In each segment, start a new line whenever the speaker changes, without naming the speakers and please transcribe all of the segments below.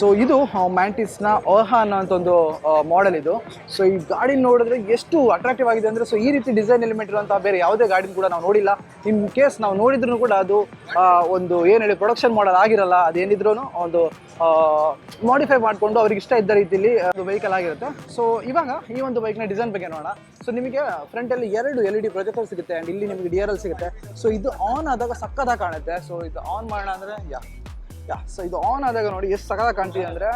So ಇದು ಮ್ಯಾಂಟಿಸ್ನ ಅಹಾನ್ ಅಂತ ಒಂದು ಮಾಡೆಲ್ ಇದು. ಸೊ ಈ ಗಾಡಿ ನೋಡಿದ್ರೆ ಎಷ್ಟು ಅಟ್ರಾಕ್ಟಿವ್ ಆಗಿದೆ ಅಂದರೆ ಸೊ ಈ ರೀತಿ ಡಿಸೈನ್ ಎಲಿಮೆಂಟ್ ಇರುವಂಥ ಬೇರೆ ಯಾವುದೇ ಗಾಡಿನ ಕೂಡ ನಾವು ನೋಡಿಲ್ಲ. ಇನ್ ಕೇಸ್ ನಾವು ನೋಡಿದ್ರು ಕೂಡ ಅದು ಒಂದು ಏನು ಹೇಳಿ ಪ್ರೊಡಕ್ಷನ್ ಮಾಡಲ್ ಆಗಿರಲ್ಲ ಅದೇನಿದ್ರು ಒಂದು ಮಾಡಿಫೈ ಮಾಡಿಕೊಂಡು ಅವ್ರಿಗೆ ಇಷ್ಟ ಇದ್ದ ರೀತಿಯಲ್ಲಿ ಒಂದು ವೆಹಿಕಲ್ ಆಗಿರುತ್ತೆ. ಸೊ ಇವಾಗ ಈ ಒಂದು ಬೈಕ್ನ ಡಿಸೈನ್ ಬಗ್ಗೆ ನೋಡೋಣ. ಸೊ ನಿಮಗೆ ಫ್ರಂಟಲ್ಲಿ ಎರಡು ಎಲ್ ಇ ಡಿ ಪ್ರೊಜೆಕ್ಟರ್ ಸಿಗುತ್ತೆ ಆ್ಯಂಡ್ ಇಲ್ಲಿ ನಿಮಗೆ ಡಿ ಸಿಗುತ್ತೆ. ಸೊ ಇದು ಆನ್ ಆದಾಗ ಸಕ್ಕದಾಗ ಕಾಣುತ್ತೆ. ಸೊ ಇದು ಆನ್ ಮಾಡೋಣ ಅಂದರೆ, ಯಾ ಯಾ ಸೊ ಇದು ಆನ್ ಆದಾಗ ನೋಡಿ ಎಷ್ಟು ಸಕಲ ಕಾಣ್ತೀವಿ ಅಂದರೆ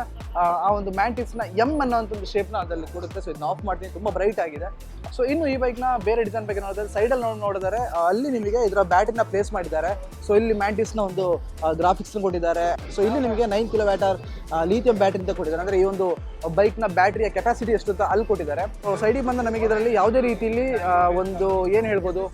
ಆ ಒಂದು ಮ್ಯಾಂಟಿಸ್ನ ಎಂ ಅನ್ನೋ ಒಂದು ಶೇಪ್ನ ಅದರಲ್ಲಿ ಕೊಡುತ್ತೆ. ಸೊ ಇದನ್ನ ಆಫ್ ಮಾಡ್ತೀನಿ. ತುಂಬ ಬ್ರೈಟ್ ಆಗಿದೆ. ಸೊ ಇನ್ನು ಈ ಬೈಕ್ನ ಬೇರೆ ಡಿಸೈನ್ ಬಗ್ಗೆ ನೋಡಿದ್ರೆ ಸೈಡಲ್ಲಿ ನೋಡಿ ನೋಡಿದರೆ ಅಲ್ಲಿ ನಿಮಗೆ ಇದರ ಬ್ಯಾಟ್ರಿನ ಪ್ಲೇಸ್ ಮಾಡಿದ್ದಾರೆ. ಸೊ ಇಲ್ಲಿ ಮ್ಯಾಂಟಿಸ್ನ ಒಂದು ಗ್ರಾಫಿಕ್ಸ್ನ ಕೊಟ್ಟಿದ್ದಾರೆ. ಸೊ ಇಲ್ಲಿ ನಿಮಗೆ nine kilo watt hour lithium battery ಅಂತ ಕೊಟ್ಟಿದ್ದಾರೆ. ಅಂದರೆ ಈ ಒಂದು ಬೈಕ್ನ ಬ್ಯಾಟ್ರಿಯ ಕೆಪಾಸಿಟಿ ಎಷ್ಟು ಅಂತ ಅಲ್ಲಿ ಕೊಟ್ಟಿದ್ದಾರೆ. ಸೊ ಸೈಡಿಗೆ ಬಂದ ನಮಗೆ ಇದರಲ್ಲಿ ಯಾವುದೇ ರೀತಿಯಲ್ಲಿ ಒಂದು ಏನು ಹೇಳ್ಬೋದು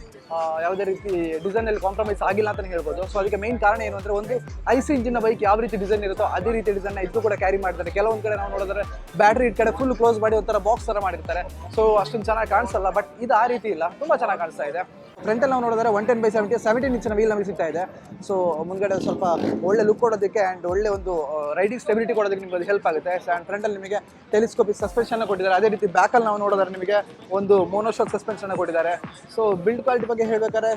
ಯಾವುದೇ ರೀತಿ ಡಿಸೈನ್ ಅಲ್ಲಿ ಕಾಂಪ್ರಮೈಸ್ ಆಗಿಲ್ಲ ಅಂತ ಹೇಳ್ಬೋದು. ಸೊ ಅದಕ್ಕೆ ಮೇನ್ ಕಾರಣ ಏನು ಅಂದ್ರೆ ಒಂದು ಐಸಿ ಇಂಜಿನ್ ಬೈಕ್ ಯಾವ ರೀತಿ ಡಿಸೈನ್ ಇರುತ್ತೋ ಅದೇ ರೀತಿ ಡಿಸೈನ್ ಇದ್ದು ಕೂಡ ಕ್ಯಾರಿ ಮಾಡ್ತಾರೆ. ಕೆಲವೊಂದು ಕಡೆ ನಾವು ನೋಡಿದ್ರೆ ಬ್ಯಾಟ್ರಿ ಕಡೆ ಫುಲ್ ಕ್ಲೋಸ್ ಮಾಡಿ ಒಂಥರ ಬಾಕ್ಸ್ ತರ ಮಾಡಿರ್ತಾರೆ. ಸೊ ಅಷ್ಟೊಂದು ಚೆನ್ನಾಗಿ ಕಾಣಿಸಲ್ಲ ಬಟ್ ಇದು ಆ ರೀತಿ ಇಲ್ಲ. ತುಂಬಾ ಚೆನ್ನಾಗಿ ಕಾಣಿಸ್ತಾ ಇದೆ. ಫ್ರಂಟಲ್ಲಿ ನಾವು ನೋಡಿದ್ರೆ one ten by seventy seventeen ಇಂಚಿನ ವೀಲ್ ನಮಗೆ ಸಿಗ್ತಾ ಇದೆ. ಸೊ ಮುಂದ್ಗಡೆ ಸ್ವಲ್ಪ ಒಳ್ಳೆ ಲುಕ್ ಕೊಡೋದಕ್ಕೆ ಆ್ಯಂಡ್ ಒಳ್ಳೆ ಒಂದು ರೈಡಿಂಗ್ ಸ್ಟೆಬಿಲಿಟಿ ಕೊಡೋದಕ್ಕೆ ನಿಮಗೆ ಹೆಲ್ಪ್ ಆಗುತ್ತೆ. ಆ್ಯಂಡ್ ಫ್ರಂಟಲ್ಲಿ ನಿಮಗೆ ಟೆಲಿಸ್ಕೋಪಿಕ್ ಸಸ್ಪೆನ್ಷನ್ ಕೊಟ್ಟಿದ್ದಾರೆ. ಅದೇ ರೀತಿ ಬ್ಯಾಕಲ್ಲಿ ನಾವು ನೋಡಿದ್ರೆ ನಿಮಗೆ ಒಂದು ಮೋನೋಶಾಕ್ ಸಸ್ಪೆನ್ಷನ್ ಕೊಟ್ಟಿದ್ದಾರೆ. ಸೊ ಬಿಲ್ಡ್ ಕ್ವಾಲಿಟಿ ಬಗ್ಗೆ ಹೇಳ್ಬೇಕಾದ್ರೆ,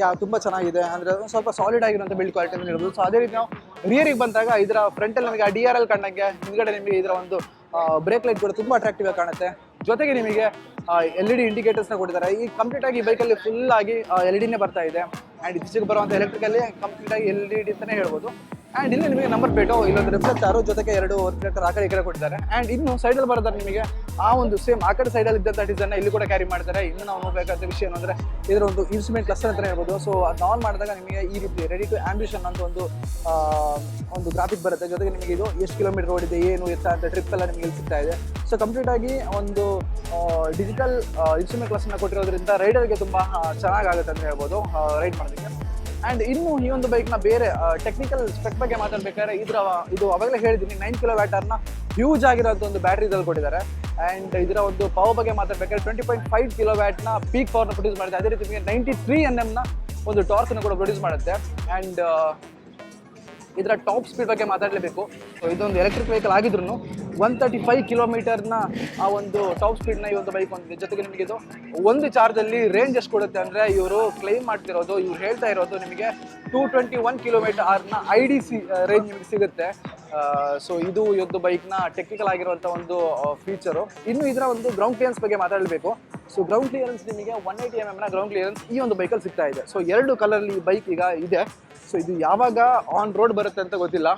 ಯಾ, ತುಂಬ ಚೆನ್ನಾಗಿದೆ. ಅಂದರೆ ಅದೊಂದು ಸ್ವಲ್ಪ ಸಾಲಿಡ್ ಆಗಿರುವಂಥ ಬಿಲ್ಡ್ ಕ್ವಾಲಿಟಿ ಅಂತ ಹೇಳ್ಬೋದು. ಸೊ ಅದೇ ರೀತಿ ನಾವು ರಿಯರಿಗೆ ಬಂದಾಗ ಇದರ ಫ್ರಂಟಲ್ಲಿ ನಮಗೆ ಡಿ ಆರ್ ಎಲ್ ಕಂಡಂಗೆ ಹಿಂದ್ಗಡೆ ನಿಮಗೆ ಇದರ ಒಂದು ಬ್ರೇಕ್ ಲೈಟ್ ಕೂಡ ತುಂಬ ಅಟ್ರಾಕ್ಟಿವ್ ಆಗಿ ಕಾಣುತ್ತೆ. ಜೊತೆಗೆ ನಿಮಗೆ ಎಲ್ ಇ ಡಿ ಇಂಡಿಕೇಟರ್ಸ್ನ ಕೊಟ್ಟಿದ್ದಾರೆ. ಈ ಕಂಪ್ಲೀಟ್ ಆಗಿ ಬೈಕಲ್ಲಿ ಫುಲ್ ಆಗಿ ಎಲ್ ಇ ಡಿನೇ ಬರ್ತಾ ಇದೆ. ಆ್ಯಂಡ್ ಇತ್ತೀಚೆಗೆ ಬರುವಂಥ ಎಲೆಕ್ಟ್ರಿಕಲ್ಲಿ ಕಂಪ್ಲೀಟ್ ಆಗಿ ಎಲ್ ಇ ಡಿ ಅಂತಲೇ ಹೇಳ್ಬೋದು. ಆ್ಯಂಡ್ ಇಲ್ಲಿ ನಿಮಗೆ ನಂಬರ್ ಪ್ಲೇಟು ಇಲ್ಲೊಂದು ರಿಫ್ಲೆಕ್ಟಾರು ಜೊತೆಗೆ ಎರಡು ರಿಫ್ಲೆಕ್ಟರ್ ಆ ಕಡೆ ಈ ಕಡೆ ಕೊಟ್ಟಿದ್ದಾರೆ. ಆ್ಯಂಡ್ ಇನ್ನು ಸೈಡಲ್ಲಿ ಬರೋದಾರೆ ನಿಮಗೆ ಆ ಒಂದು ಸೇಮ್ ಆ ಕಡೆ ಸೈಡಲ್ಲಿ ಇದ್ದಂಥ ಡಿಸೈನ್ ಇಲ್ಲಿ ಕೂಡ ಕ್ಯಾರಿ ಮಾಡ್ತಾರೆ. ಇನ್ನು ನಾವು ನೋಡಬೇಕಾದ ವಿಷಯ ಏನಂದ್ರೆ ಇದರ ಒಂದು ಇನ್ಸ್ಟ್ರೂಮೆಂಟ್ ಕ್ಲಸ್ಟರ್ ಅಂತಲೇ ಹೇಳ್ಬೋದು. ಸೊ ಅದನ್ನ ಆನ್ ಮಾಡಿದಾಗ ನಿಮಗೆ ಈ ರೀತಿ ರೆಡಿ ಟು ಆಂಬಿಷನ್ ಅಂತ ಒಂದು ಒಂದು ಗ್ರಾಫಿಕ್ ಬರುತ್ತೆ. ಜೊತೆಗೆ ನಿಮಗೆ ಇದು ಎಷ್ಟು ಕಿಲೋಮೀಟರ್ ಓಡಿದೆ ಏನು ಎತ್ತ ಅಂತ ಟ್ರಿಪ್ ಎಲ್ಲ ನಿಮಗೆ ಸಿಗ್ತಾ ಇದೆ. ಸೊ ಕಂಪ್ಲೀಟ್ ಆಗಿ ಒಂದು ಡಿಜಿಟಲ್ ಇನ್ಸ್ಟ್ರೂಮೆಂಟ್ ಕ್ಲಸ್ಟರ್ನ ಕೊಟ್ಟಿರೋದ್ರಿಂದ ರೈಡರ್ಗೆ ತುಂಬ ಚೆನ್ನಾಗಾಗುತ್ತೆ ಅಂತ ಹೇಳ್ಬೋದು. ರೈಡ್ ಮಾಡೋದಕ್ಕೆ. ಆ್ಯಂಡ್ ಇನ್ನು ಈ ಒಂದು ಬೈಕ್ನ ಬೇರೆ ಟೆಕ್ನಿಕಲ್ ಸ್ಪೆಕ್ ಬಗ್ಗೆ ಮಾತಾಡ್ಬೇಕಾದ್ರೆ ಇದರ ಇದು ಅವಾಗಲೇ ಹೇಳಿದ್ದೀನಿ. ನೈನ್ ಕಿಲೋ ವ್ಯಾಟರ್ನ ಹ್ಯೂಜ್ ಆಗಿರೋಂಥ ಒಂದು ಬ್ಯಾಟ್ರಿದಲ್ಲಿ ಕೊಟ್ಟಿದ್ದಾರೆ. ಆ್ಯಂಡ್ ಇದರ ಒಂದು ಪವರ್ ಬಗ್ಗೆ ಮಾತಾಡ್ಬೇಕಾದ್ರೆ ಟ್ವೆಂಟಿ ಪಾಯಿಂಟ್ ಫೈವ್ ಕಿಲೋ ವ್ಯಾಟ್ನ ಪೀಕ್ ಪವರ್ನ ಪ್ರೊಡ್ಯೂಸ್ ಮಾಡಿದೆ ಅದೇ ರೀತಿ ನಿಮಗೆ ನೈಂಟಿ ತ್ರೀ ಎನ್ ಎಮ್ನ ಒಂದು ಟಾರ್ಕ್ನ ಕೂಡ ಪ್ರೊಡ್ಯೂಸ್ ಮಾಡುತ್ತೆ. ಆ್ಯಂಡ್ ಇದರ ಟಾಪ್ ಸ್ಪೀಡ್ ಬಗ್ಗೆ ಮಾತಾಡಲೇಬೇಕು. ಸೊ ಇದೊಂದು ಎಲೆಕ್ಟ್ರಿಕ್ ವೆಹಿಕಲ್ ಆಗಿದ್ರು ಒನ್ ತರ್ಟಿ ಫೈವ್ ಕಿಲೋಮೀಟರ್ನ ಆ ಒಂದು ಟಾಪ್ ಸ್ಪೀಡ್ನ ಈ ಒಂದು ಬೈಕ್ ಹೊಂದಿದೆ. ಜೊತೆಗೆ ನಿಮಗೆ ಇದು ಒಂದು ಚಾರ್ಜಲ್ಲಿ ರೇಂಜ್ ಎಷ್ಟು ಕೊಡುತ್ತೆ ಅಂದರೆ ಇವರು ಕ್ಲೈಮ್ ಮಾಡ್ತಿರೋದು, ಇವ್ರು ಹೇಳ್ತಾ ಇರೋದು ನಿಮಗೆ ಟೂ ಟ್ವೆಂಟಿ ಒನ್ ಕಿಲೋಮೀಟರ್ ಆರ್ನ ಐ ಡಿ ಸಿ ರೇಂಜ್ ನಿಮಗೆ ಸಿಗುತ್ತೆ. ಸೊ ಇದು ಇವತ್ತು ಬೈಕ್ನ ಟೆಕ್ನಿಕಲ್ ಆಗಿರುವಂಥ ಒಂದು ಫೀಚರು ಇನ್ನು ಇದರ ಒಂದು ಗ್ರೌಂಡ್ ಕ್ಲಿಯರೆನ್ಸ್ ಬಗ್ಗೆ ಮಾತಾಡಬೇಕು. ಸೊ ಗ್ರೌಂಡ್ ಕ್ಲಿಯರೆನ್ಸ್ ನಿಮಗೆ ಒನ್ ಏಯ್ಟಿ ಎಂ ಎಮ್ನ ಗ್ರೌಂಡ್ ಕ್ಲಿಯರೆನ್ಸ್ ಈ ಒಂದು ಬೈಕಲ್ಲಿ ಸಿಗ್ತಾ ಇದೆ. ಸೊ ಎರಡು ಕಲರ್ಲಿ ಬೈಕ್ ಈಗ ಇದೆ. ಸೊ ಇದು ಯಾವಾಗ ಆನ್ ರೋಡ್ ಬರುತ್ತೆ ಅಂತ ಗೊತ್ತಿಲ್ಲ.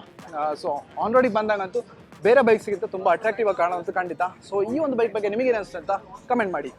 ಸೊ ಆನ್ ರೋಡಿಗೆ ಬಂದಾಗಂತೂ ಬೇರೆ ಬೈಕ್ಸ್ಗಿಂತ ತುಂಬ ಅಟ್ರಾಕ್ಟಿವ್ ಆಗಿ ಕಾಣುವಂತ ಖಂಡಿತ. ಸೊ ಈ ಒಂದು ಬೈಕ್ ಬಗ್ಗೆ ನಿಮಗೆ ಅನಿಸುತ್ತೆ ಅಂತ ಕಮೆಂಟ್ ಮಾಡಿ.